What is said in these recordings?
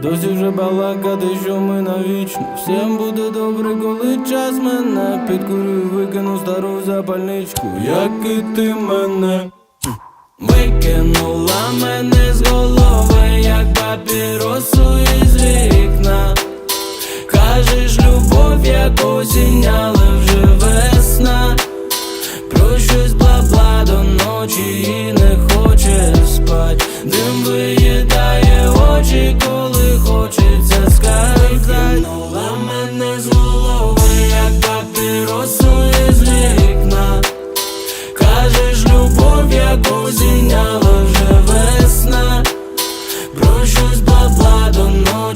Досі вже балакати, що ми навічно. Всім буде добре, коли час мене Підкурю, викину стару запальничку, як і ти мене. Викинула мене з голови, як папіросу із вікна. Кажеш, любов, як осінь, але вже весна. Про щось бла-бла до ночі і не хоче спать. Дим виїдає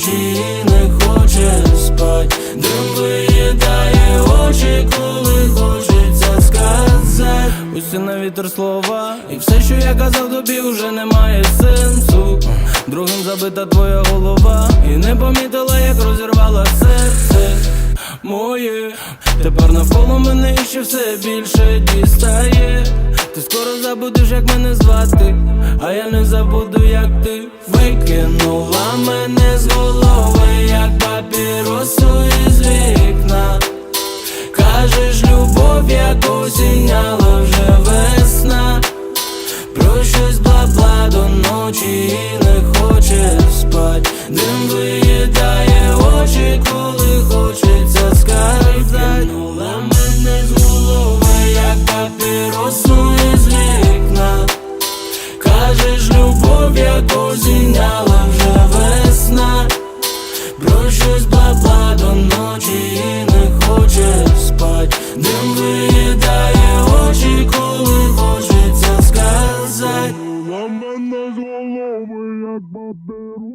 ночі не хоче спать. Дим виїдає очі, коли хочеться сказати. Усі на вітер слова. І все, що я казав тобі, вже не має сенсу. Другим забита твоя голова. І не помітила, як розірвала серце моє. Тепер навколо мене ще все більше дістає. Ти скоро забудеш, як мене звати, а я не забуду, як ти викинула мене з голови, як папіросу із вікна. Кажеш, любов, як осінь, вже весна. Про щось бла-бла до ночі і не хоче спать. Дим виїдає очі, сказати